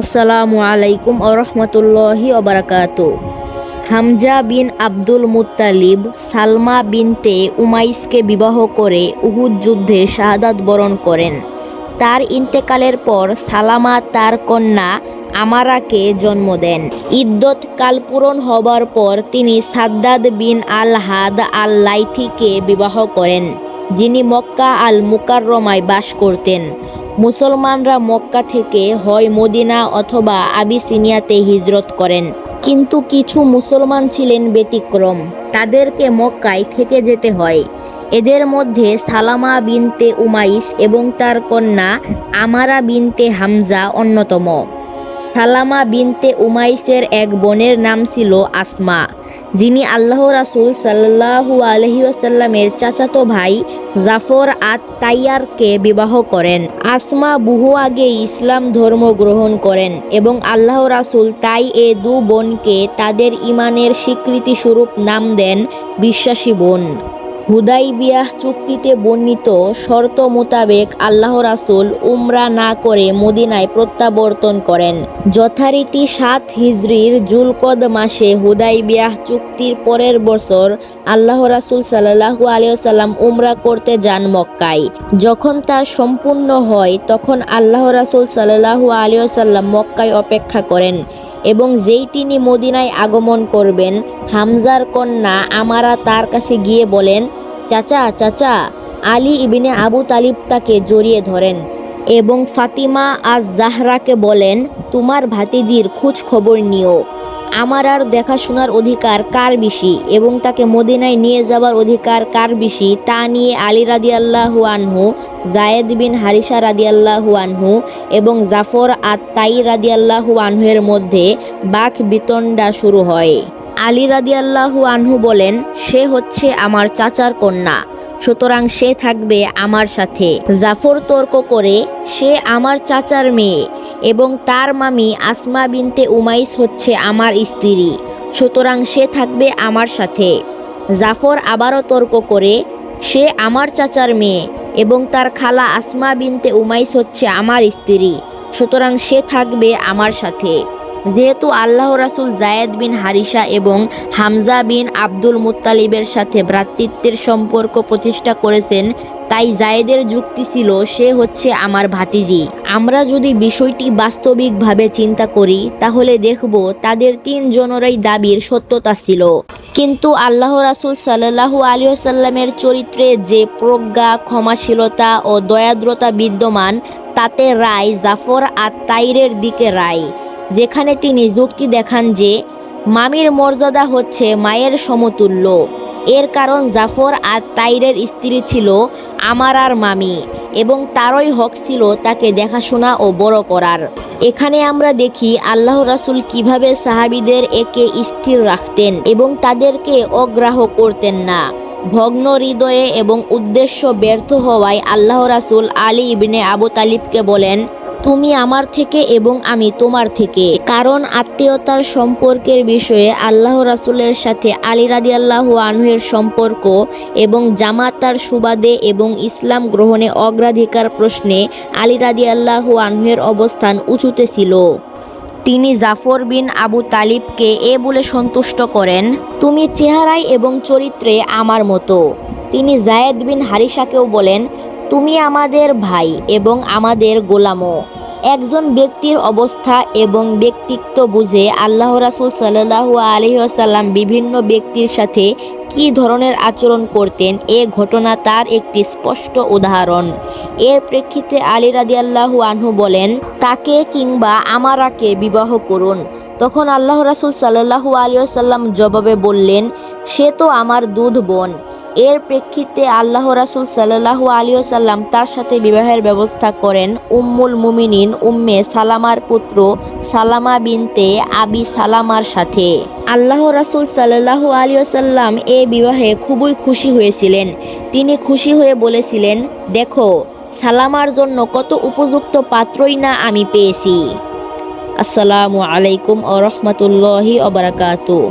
আসসালামু আলাইকুম আরহামতুল্লাহি অবরাকাত Hamza bin Abdul Muttalib Salma বিনতে উমাইসকে বিবাহ করে উহুদ যুদ্ধে শাহাদাত বরণ করেন। তার ইন্তেকালের পর সালামা তার কন্যা আমারাকে জন্ম দেন। ইদ্যত কাল পূরণ হবার পর তিনি সাদ্দাদ বিন আল হাদ আল লাইথিকে বিবাহ করেন, যিনি মক্কা আল মুকাররমায় বাস করতেন। মুসলমানরা মক্কা থেকে হয় মদিনা অথবা আবিসিনিয়াতে হিজরত করেন। কিন্তু কিছু মুসলমান ছিলেন ব্যতিক্রম। তাদেরকে মক্কায় থেকে যেতে হয়। এদের মধ্যে সালামা বিনতে উমাইস এবং তার কন্যা আমারা বিনতে হামজা অন্যতম। সালামা বিনতে উমাইসের এক বোনের নাম ছিল আসমা। যিনি আল্লাহ রাসুল সাল্লাহু আলহিউসাল্লামের চাচাতো ভাই জাফর আত তাইয়ারকে বিবাহ করেন। আসমা বহু আগে ইসলাম ধর্ম গ্রহণ করেন এবং আল্লাহ রাসুল তাই এ দু বোনকে তাদের ইমানের স্বীকৃতিস্বরূপ নাম দেন বিশ্বাসী বোন। হুদাইবিয়াহ চুক্তিতে বর্ণিত শর্ত মোতাবেক আল্লাহ রাসুল উমরা না করে মদিনায় প্রত্যাবর্তন করেন। যথারীতি সাত হিজরির জুলকদ মাসে হুদাইবিয়াহ চুক্তির পরের বছর আল্লাহ রাসুল সাল্লাহু আলিয়াল্লাম উমরা করতে যান মক্কায়। যখন তা সম্পূর্ণ হয়, তখন আল্লাহ রাসুল সাল্লাহু আলিয়াল্লাম মক্কায় অপেক্ষা করেন। এবং যেই তিনি মদিনায় আগমন করবেন, হামজার কন্যা আমারা তার কাছে গিয়ে বলেন, চাচা চাচা, আলী ইবিনে আবু তালিব তাকে জড়িয়ে ধরেন এবং ফাতিমা আজ জাহরাকে বলেন, তোমার ভাতিজির খোঁজ খবর নিও। আমার আর দেখাশোনার অধিকার কার বেশি এবং তাকে মদিনায় নিয়ে যাওয়ার অধিকার কার বেশি তা নিয়ে আলী রাদি আল্লাহু আনহু, জায়েদ বিন হারিসা রাদি আল্লাহু আনহু এবং জাফর আত তাই রাদি আল্লাহু আনহুয়ের মধ্যে বাক বিতণ্ডা শুরু হয়। আলী রাদি আল্লাহু আনহু বলেন, সে হচ্ছে আমার চাচার কন্যা, সুতরাং সে থাকবে আমার সাথে। জাফর তর্ক করে, সে আমার চাচার মেয়ে এবং তার মামি আসমা বিনতে উমাইস হচ্ছে আমার স্ত্রী, সুতরাং সে থাকবে আমার সাথে। জাফর আবারও তর্ক করে, সে আমার চাচার মেয়ে এবং তার খালা আসমা বিনতে উমাইস হচ্ছে আমার স্ত্রী, সুতরাং সে থাকবে আমার সাথে। যেহেতু আল্লাহ রাসুল জায়েদ বিন হারিসা এবং হামজা বিন আব্দুল মুতালিবের সাথে ভ্রাতৃত্বের সম্পর্ক প্রতিষ্ঠা করেছেন, তাই জায়েদের যুক্তি ছিল, সে হচ্ছে আমার ভাতিজি। আমরা যদি বিষয়টি বাস্তবিকভাবে চিন্তা করি, তাহলে দেখব তাদের তিনজনেরই দাবির সত্যতা ছিল। কিন্তু আল্লাহ রাসুল সাল্লাহু আলিয়াল্লামের চরিত্রে যে প্রজ্ঞা, ক্ষমাশীলতা ও দয়াদ্রতা বিদ্যমান, তাতে রায় জাফর আর তাইরের দিকে রায়। যেখানে তিনি যুক্তি দেখান যে, মামির মর্যাদা হচ্ছে মায়ের সমতুল্য। এর কারণ জাফর আর তাইরের স্ত্রী ছিল আমার আর মামি এবং তারই হক ছিল তাকে দেখাশোনা ও বড় করার। এখানে আমরা দেখি আল্লাহ রাসুল কীভাবে সাহাবিদের একে স্থির রাখতেন এবং তাদেরকে অগ্রাহ করতেন না। ভগ্ন হৃদয়ে এবং উদ্দেশ্য ব্যর্থ হওয়ায় আল্লাহ রাসুল আলী ইবনে আবু তালিবকে বলেন তুমি আমার থেকে এবং আমি তোমার থেকে। কারণ আত্মীয়তার সম্পর্কের বিষয়ে আল্লাহ রাসুলের সাথে আলী রাদি আল্লাহ আনহের সম্পর্ক এবং জামাতার সুবাদে এবং ইসলাম গ্রহণে অগ্রাধিকার প্রশ্নে আলী রাদি আল্লাহ আনহের অবস্থান উঁচুতে ছিল। তিনি জাফর বিন আবু তালিবকে এ বলে সন্তুষ্ট করেন, তুমি চেহারায় এবং চরিত্রে আমার মতো। তিনি জায়েদ বিন হারিসাকেও বলেন, তুমি আমাদের ভাই এবং আমাদের গোলামও। একজন ব্যক্তির অবস্থা এবং ব্যক্তিত্ব বুঝে আল্লাহ রাসুল সাল্লাহু আলহিহাসাল্লাম বিভিন্ন ব্যক্তির সাথে কী ধরনের আচরণ করতেন, এ ঘটনা তার একটি স্পষ্ট উদাহরণ। এর প্রেক্ষিতে আলী রাদি আল্লাহু আনহু বলেন, তাকে কিংবা আমারাকে বিবাহ করুন। তখন আল্লাহ রাসুল সাল্লাহু আলিয়াল্লাম জবাবে বললেন, সে তো আমার দুধ বোন। এর প্রেক্ষিতে আল্লাহ রাসুল সাল্লাহু আলিয়াল্লাম তার সাথে বিবাহের ব্যবস্থা করেন উম্মুল মুমিনিন উম্মে সালামার পুত্র সালামা বিনতে আবি সালামার সাথে। আল্লাহ রাসুল সাল্লাহু আলিয়াল্লাম এ বিবাহে খুবই খুশি হয়েছিলেন। তিনি খুশি হয়ে বলেছিলেন, দেখো, সালামার জন্য কত উপযুক্ত পাত্রই না আমি পেয়েছি। আসসালামু আলাইকুম ও রহমতুল্লাহি অবরাকাতু